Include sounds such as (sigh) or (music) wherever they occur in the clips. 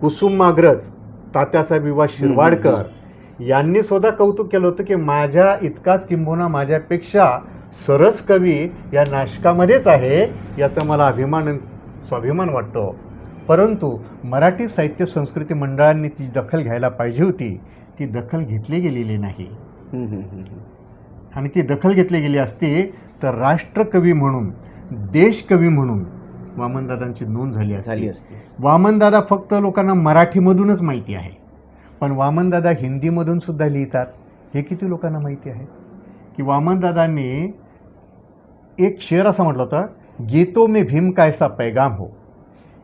कुसुमाग्रज तात्यासाहेब विवा शिरवाडकर यांनी सुद्धा कौतुक केलं होतं की माझ्या इतकाच किंबहुना माझ्यापेक्षा सरस कवी या नाशकामध्येच आहे याचा मला अभिमान स्वाभिमान वाटतो. परंतु मराठी साहित्य संस्कृती मंडळांनी ती दखल घ्यायला पाहिजे होती. ती दखल घेतली गेलेली नाही. आणि ती दखल घेतली गेली असती तर राष्ट्रकवी म्हणून देशकवी म्हणून वामनदादांची नोंद झाली झाली असती. वामनदादा फक्त लोकांना मराठीमधूनच माहिती आहे. पण वामनदादा हिंदीमधून सुद्धा लिहितात. हे किती लोकांना माहिती आहे? की वामनदादांनी एक शेर असं म्हटलं होतं गीतों में भीम का ऐसा पैगाम हो?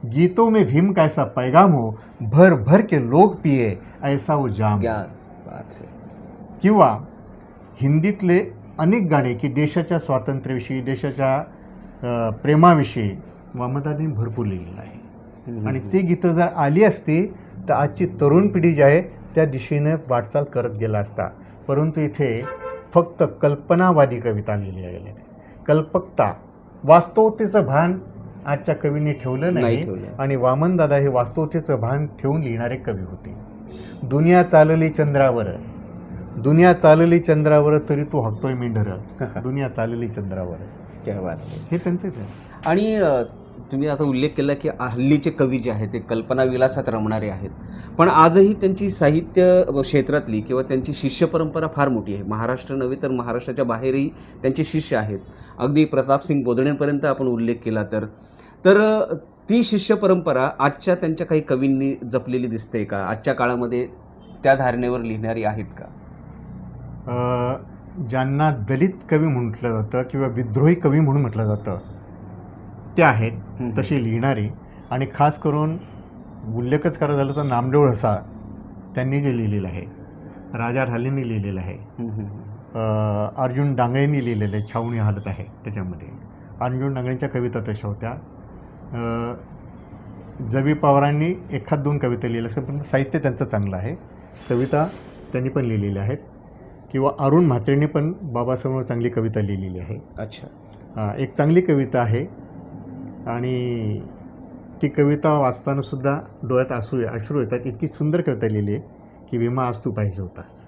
गीतों में भीम का ऐसा पैगाम हो? भर भर के लोग पिए ऐसा वो जाम किंवा हिंदीतले अनेक गाणे की देशाच्या स्वातंत्र्याविषयी देशाच्या प्रेमाविषयी वामदानी भरपूर लिहिलेलं आहे. आणि. ते गीतं जर आली असती तर आजची तरुण पिढी जी आहे त्या दिशेने वाटचाल करत गेला असता. परंतु इथे फक्त कल्पनावादी कविता लिहिल्या गेल्या कल्पकता वास्तवतेचं भान आजच्या कवींनी ठेवलं नाही. आणि वामनदादा हे वास्तवतेचं भान ठेवून लिहिणारे कवी होते. दुनिया चालली चंद्रावर. दुनिया चालली चंद्रावर तरी तू हकतोय मेंढर. (laughs) दुनिया चालली चंद्रावर. है. त्यांचं. आणि तुम्ही आता उल्लेख केला की हल्लीचे कवी जे आहेत ते कल्पना विलासात रमणारे आहेत. पण आजही त्यांची साहित्य क्षेत्रातली किंवा त्यांची शिष्य परंपरा फार मोठी आहे. महाराष्ट्र नव्हे तर महाराष्ट्राच्या बाहेरही त्यांचे शिष्य आहेत. अगदी प्रतापसिंग बोधणेंपर्यंत आपण उल्लेख केला तर. तर ती शिष्य परंपरा आजच्या त्यांच्या काही कवींनी जपलेली दिसते का? आजच्या काळामध्ये त्या धारणेवर लिहिणारी आहेत का? ज्यांना दलित कवी म्हटलं जातं किंवा विद्रोही कवी म्हणून म्हटलं जातं ते आहेत. तशी लिहिणारी. आणि खास करून उल्लेखच करायचा झालं तर नामदेव ढसा त्यांनी जे लिहिलेलं आहे राजा ढालेंनी लिहिलेलं आहे अर्जुन डांगळेंनी लिहिलेलं आहे छावणी हालत आहे त्याच्यामध्ये. अर्जुन डांगळेंच्या कविता तशा होत्या. जवी पवारांनी एखाद दोन कविता लिहिल्या असं पण साहित्य त्यांचं चांगलं आहे. कविता त्यांनी पण लिहिलेल्या आहेत. किंवा अरुण म्हात्रेंनी पण बाबासाहेबांवर चांगली कविता लिहिलेली आहे. अच्छा. एक चांगली कविता आहे आणि ती कविता वाचताना सुद्धा डोळ्यात आसू अश्रू येतात. इतकी सुंदर कविता लिहिली आहे की विमा आज तू पाहिजे होताच.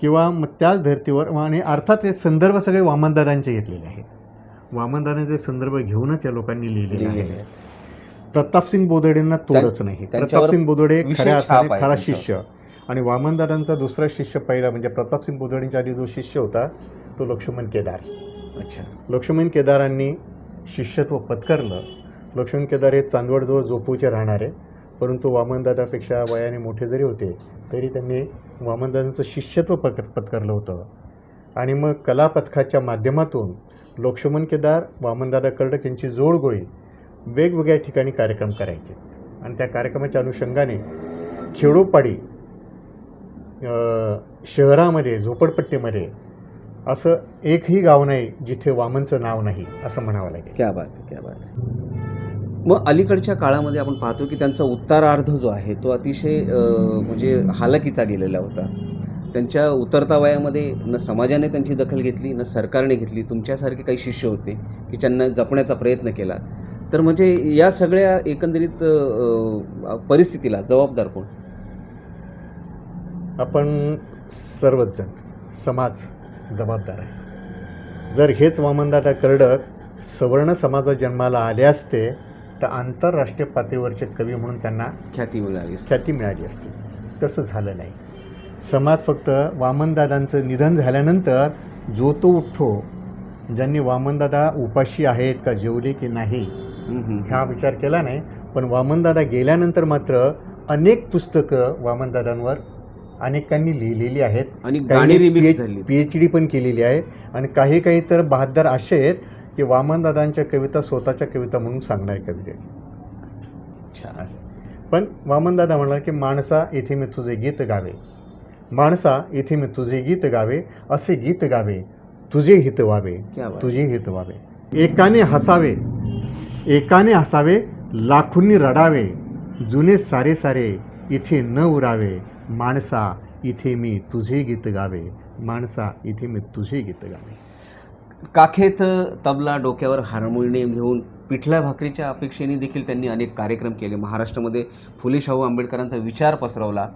किंवा मग त्याच धर्तीवर आणि अर्थात हे संदर्भ सगळे वामनदादांचे घेतलेले आहेत. वामनदादांचे संदर्भ घेऊनच या लोकांनी लिहिलेले लिहिलेले आहे आहेत. प्रतापसिंग बोदडेंना तोडच नाही. प्रतापसिंग बोदडे विशेष खऱ्या अर्थाने खरा. शिष्य. आणि वामनदादांचा दुसरा शिष्य पहिला म्हणजे प्रतापसिंग बोदडेंच्या आधी जो शिष्य होता तो लक्ष्मण केदार. अच्छा. लक्ष्मण केदारांनी शिष्यत्व पत्करलं लक्ष्मण केदार हे चांदवडजवळ जोपूचे राहणारे परंतु वामनदादापेक्षा वयाने मोठे जरी होते तरी त्यांनी वामनदादांचं शिष्यत्व पक पत्करलं होतं. आणि मग कला पथकाच्या माध्यमातून लक्ष्मण केदार वामनदादा कर्डक यांची जोडगोळी वेगवेगळ्या ठिकाणी कार्यक्रम करायचे. आणि त्या कार्यक्रमाच्या अनुषंगाने खेडोपाडी शहरामध्ये झोपडपट्टीमध्ये असं एकही गाव नाही जिथे वामनचं नाव नाही असं म्हणावं लागेल. क्या बात क्या बात. मग अलीकडच्या काळामध्ये आपण पाहतो की त्यांचा उत्तरार्ध जो आहे तो अतिशय म्हणजे हालाकीचा गेलेला होता. त्यांच्या उतरता वयामध्ये न समाजाने त्यांची दखल घेतली न सरकारने घेतली. तुमच्यासारखे काही शिष्य होते की त्यांना जपण्याचा प्रयत्न केला. तर म्हणजे या सगळ्या एकंदरीत परिस्थितीला जबाबदार कोण? आपण सर्वच जण समाज जबाबदार आहे जर हेच वामनदादा कर्डक सवर्ण समाजात जन्माला आले असते तर आंतरराष्ट्रीय पातळीवरचे कवी म्हणून त्यांना ख्याती मिळाली. ख्याती मिळाली असती तसं झालं नाही समाज फक्त वामनदादांचं निधन झाल्यानंतर जो तो उठतो ज्यांनी वामनदादा उपाशी आहेत का जेवले की नाही. हा विचार केला नाही पण वामनदादा गेल्यानंतर मात्र अनेक पुस्तकं वामनदादांवर अनेकांनी लिहिलेली आहेत. आणि गाणी रिमिक्स झाली पी एच डी पण केलेली आहे आणि काही काही तर बहादर असे आहेत की वामनदादांच्या कविता स्वतःच्या कविता म्हणून सांगणारे कविता आहेत. पण वामनदादा म्हणाला की माणसा इथे मी तुझे गीत गावे. माणसा इथे मी तुझे गीत गावे. असे गीत गावे. तुझे हित व्हावे. तुझे हित व्हावे. एकाने हसावे. एकाने हसावे. लाखोंनी रडावे. जुने सारे सारे इथे न उरावे. माणसा इथे मी तुझे गीत गावे. माणसा इथे मी तुझे गीत गावे. काखेत तबला डोक्यावर हार्मोनियम घेऊन पिठल्या भाकरीच्या अपेक्षेने देखील त्यांनी अनेक कार्यक्रम केले. महाराष्ट्रामध्ये फुले शाहू आंबेडकरांचा विचार पसरवला.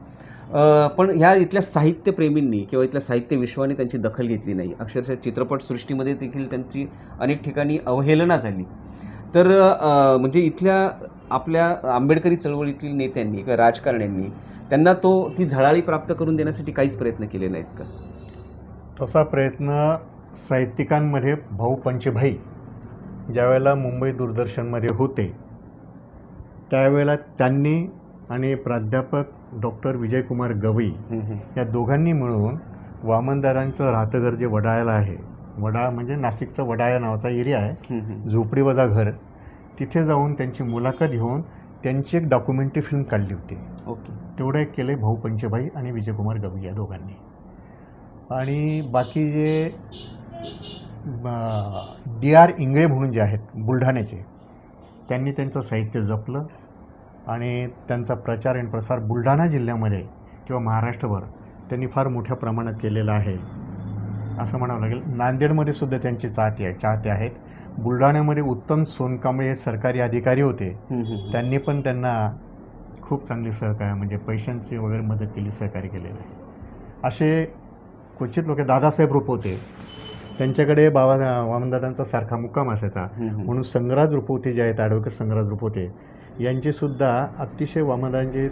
पण ह्या इथल्या साहित्यप्रेमींनी किंवा इथल्या साहित्य विश्वाने त्यांची दखल घेतली नाही. अक्षरशः चित्रपटसृष्टीमध्ये देखील त्यांची अनेक ठिकाणी अवहेलना झाली. तर म्हणजे इथल्या आपल्या आंबेडकरी चळवळीतील नेत्यांनी किंवा राजकारण्यांनी त्यांना तो ती झळाळी प्राप्त करून देण्यासाठी काहीच प्रयत्न केले नाहीत का? तसा प्रयत्न साहित्यिकांमध्ये भाऊ पंचभाई ज्यावेळेला मुंबई दूरदर्शनमध्ये होते त्यावेळेला त्यांनी आणि प्राध्यापक डॉक्टर विजयकुमार गवई या दोघांनी मिळून वामनदारांचं राहतं घर जे वडाळ्याला आहे. वडाळा म्हणजे नाशिकचं वडाळा नावाचा एरिया आहे. झोपडी वजा घर. तिथे जाऊन त्यांची मुलाखत घेऊन त्यांची एक डॉक्युमेंटरी फिल्म काढली होती. ओके. तेवढं एक केलं भाऊ पंचभाई आणि विजयकुमार गवई या दोघांनी. आणि बाकी जे डी आर इंगळे म्हणून जे आहेत बुलढाण्याचे त्यांनी त्यांचं साहित्य जपलं आणि त्यांचा प्रचार आणि प्रसार बुलढाणा जिल्ह्यामध्ये किंवा महाराष्ट्रभर त्यांनी फार मोठ्या प्रमाणात केलेला आहे. असं म्हणावं लागेल. नांदेडमध्ये सुद्धा त्यांची चाहते आहे चाहते आहेत. बुलढाण्यामध्ये उत्तम सोनकांबळे हे सरकारी अधिकारी होते. त्यांनी पण त्यांना खूप चांगली सहकार्य म्हणजे पैशांची वगैरे मदत केली सहकार्य केलेलं आहे. असे क्वचित लोक दादासाहेब रूप होते. त्यांच्याकडे बाबा वामनदादांचा सारखा मुक्काम असायचा. म्हणून संगराज रुपवते जे आहेत ॲडव्होकेट संगराज रुपवते यांचीसुद्धा अतिशय वामनदादांची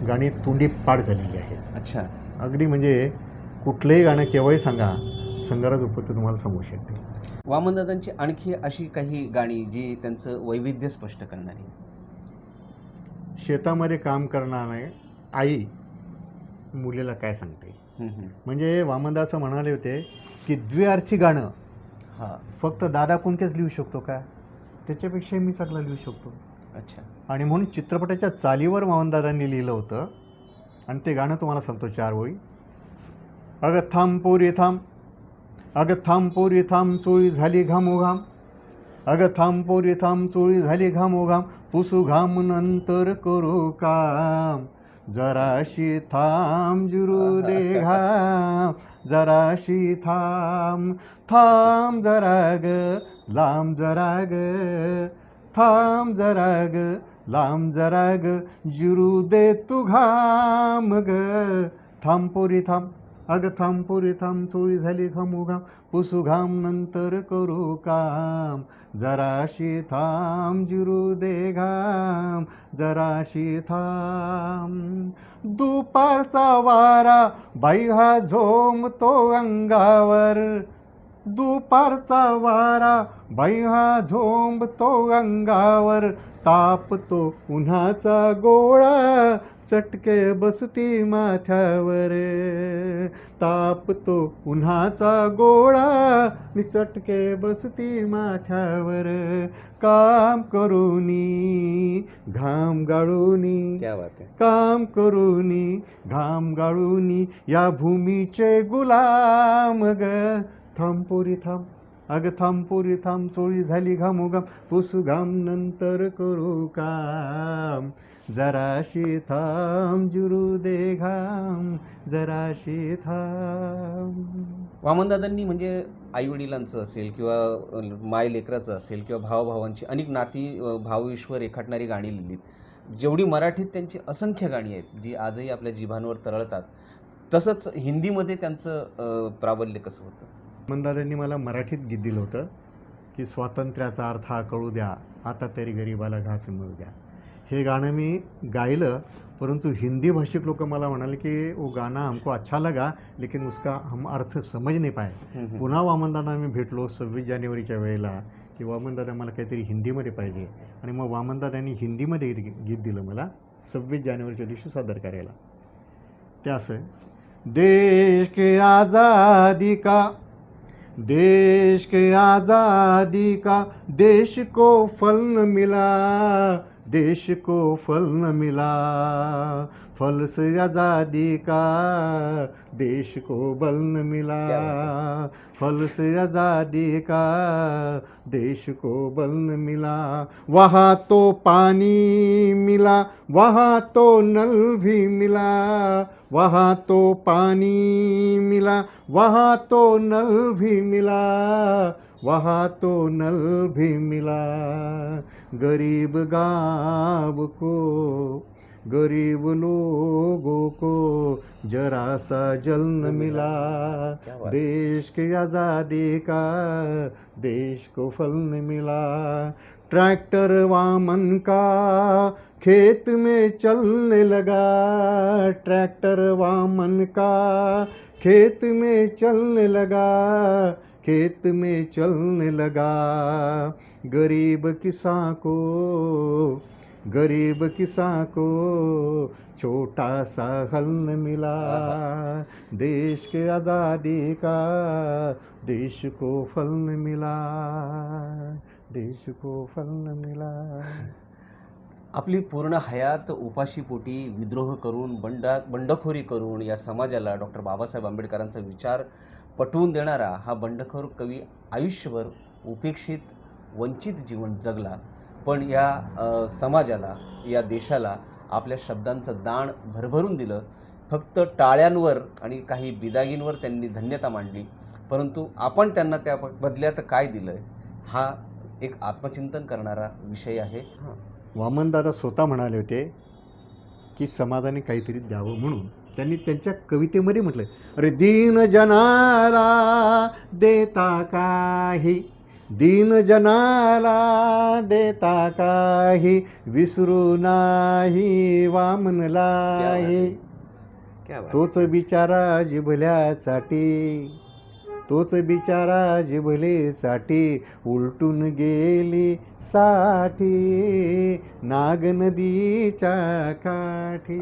गाणी तोंडी पाठ झालेली आहेत अच्छा. अगदी म्हणजे कुठलंही गाणं केव्हाही सांगा संगराज रुपवते तुम्हाला समोर शकते. वामनदादांची आणखी अशी काही गाणी जी त्यांचं वैविध्य स्पष्ट करणारी? शेतामध्ये काम करणारे आई मुलीला काय सांगते? म्हणजे वामनदास म्हणाले होते की द्विअर्थी गाणं हा. फक्त दादा कोणतेच लिहू शकतो का? त्याच्यापेक्षा मी चांगलं लिहू शकतो. अच्छा. आणि म्हणून चित्रपटाच्या चालीवर वामनदादांनी लिहिलं होतं. आणि ते गाणं तुम्हाला सांगतो चार ओळी. अगं थांब पोरी थांब. अगं थांब पोरी थांब चोळी झाली घामोघाम. अगं थांब पोरी थांब चोळी झाली घामोघाम. पुसू घाम नंतर करू काम. जराशी थांब जुरू दे घाम. जराशी थांब थांब जरा ग लांब जरा ग थांब जरा ग लांब जरा ग जुरू दे तू घाम ग. थांब पोरी थांब. अगं थांब पोरी थांब चोळी झाली घामू घाम पुसू घाम नंतर करू काम. जराशी थांब जिरू दे घाम. जराशी थांब. दुपारचा वारा बाई हा झोमतो अंगावर. दुपारचा वारा बाई हा झोंबतो अंगावर. तापतो उन्हाचा गोळा चटके बसती माथ्यावर. तापतो उन्हाचा गोळा नि चटके बसती माथ्यावर. काम करूनी घाम गाळूनी. काम करूनी घाम गाळूनी या भूमीचे गुलाम. ग थांब पोरी थांब. अग थांब पोरी थांब. चोळी झाली घामोघाम. पुसू घाम नंतर करू काम. जराशी थांब जुरू दे घाम जराशी थांब. वामनदादांनी म्हणजे आईवडिलांचं असेल किंवा माय लेकराचं असेल किंवा भावभावांची अनेक नाती भावविश्व रेखाटणारी गाणी लिहिलीत. जेवढी मराठीत त्यांची असंख्य गाणी आहेत जी आजही आपल्या जिभांवर तरळतात तसंच हिंदीमध्ये त्यांचं प्राबल्य कसं होतं? मंदारांनी मला मराठीत गीत दिलं होतं की स्वातंत्र्याचा अर्थ हा कळू द्या आता तरी गरिबाला घास मिळू द्या. हे गाणं मी गायलं परंतु हिंदी भाषिक लोक मला म्हणाले की वो गाना हमको अच्छा लगा लेकिन उसका हम अर्थ समझ नहीं पाए. पुन्हा वामनदादा मी भेटलो सव्वीस जानेवारीच्या वेळेला की वामनदादा मला काहीतरी हिंदीमध्ये पाहिजे. आणि मग वामनदादांनी हिंदीमध्ये गीत दिलं मला सव्वीस जानेवारीच्या दिवशी सादर करायला. ते असं देश के आज़ादी का देश के आज़ादी का देश को फल न मिला देश को फल न मिला फल से आज़ादी का देश को बल न मिला। फल से आज़ादी का देश को बल न मिला। वहाँ तो पानी मिला वहाँ तो नल भी मिला। वहाँ तो पानी मिला वहाँ तो नल भी मिला। वहाँ तो नल भी मिला। गरीब गाँव को गरीब लोगों को जरा सा जल न मिला। देश की आज़ादी का देश को फल न मिला। ट्रैक्टर वामन का खेत में चलने लगा। ट्रैक्टर वामन का खेत में चलने लगा। खेत में चलने लगा। गरीब किसान को गरीब किसान को छोटा सा हल मिला। देश के आज़ादी का देश को फल मिला। देश को फल मिला। आपली पूर्ण हयात उपाशीपोटी विद्रोह करून बंडा बंडखोरी करून या समाजाला डॉक्टर बाबासाहेब आंबेडकरांचा विचार पटवून देणारा हा बंडखोर कवी आयुष्यभर उपेक्षित वंचित जीवन जगला. पण या समाजाला या देशाला आपल्या शब्दांचं दान भरभरून दिलं. फक्त टाळ्यांवर आणि काही बिदागींवर त्यांनी धन्यता मांडली. परंतु आपण त्यांना त्या बदल्यात काय दिलं हा एक आत्मचिंतन करणारा विषय आहे. वामनदादा स्वतः म्हणाले होते की समाजाने काहीतरी द्यावं म्हणून. त्यांनी त्यांच्या कवितेमध्ये म्हटलं अरे दीन जनाला देता काही दीन जनाला देता काही विसरू नाही वामनलाही तोच बिचारा जिभल्यासाठी तोच बिचारा जिभलेसाठी उलटून गेली साठी नाग नदीच्या काठी.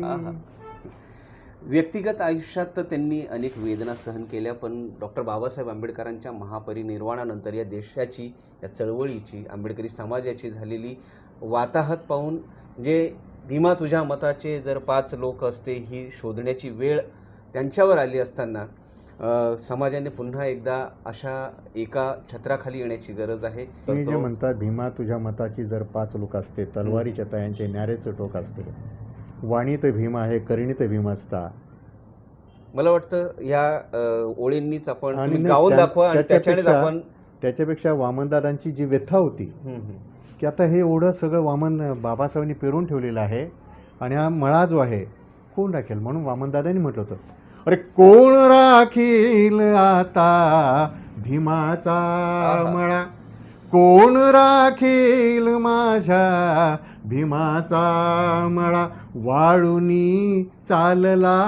व्यक्तिगत आयुष्यात तर त्यांनी अनेक वेदना सहन केल्या पण डॉक्टर बाबासाहेब आंबेडकरांच्या महापरिनिर्वाणानंतर या देशाची या चळवळीची आंबेडकरी समाजाची झालेली वाताहत पाहून जे भीमा तुझ्या मताचे जर पाच लोक असते ही शोधण्याची वेळ त्यांच्यावर आली असताना समाजाने पुन्हा एकदा अशा एका छत्राखाली येण्याची गरज आहे. तुम्ही जे म्हणता भीमा तुझ्या मताची जर पाच लोक असते तलवारीच्या तयांचे न्यारेचं टोक असते वाणीत भीमा आहे करणीत भीम असता मला वाटतं या ओळींनीच आपण आणि गाऊन दाखवा आणि त्याच्यानेच त्याच्यापेक्षा- आपण त्याच्यापेक्षा वामनदादांची जी व्यथा होती. की आता हे एवढं सगळं वामन बाबासाहेबांनी पेरून ठेवलेलं आहे आणि हा मळा जो आहे कोण राखेल म्हणून वामनदादांनी म्हटलं होतं अरे कोण राखील आता भीमाचा. मळा कोण राखेल माझ्या भीमाचा मळा? वाळूनी चालला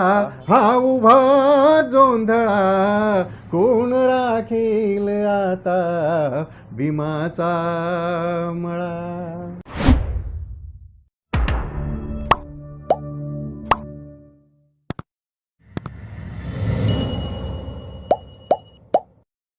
हा उभा जोंधळा. कोण राखेल आता भीमाचा मळा?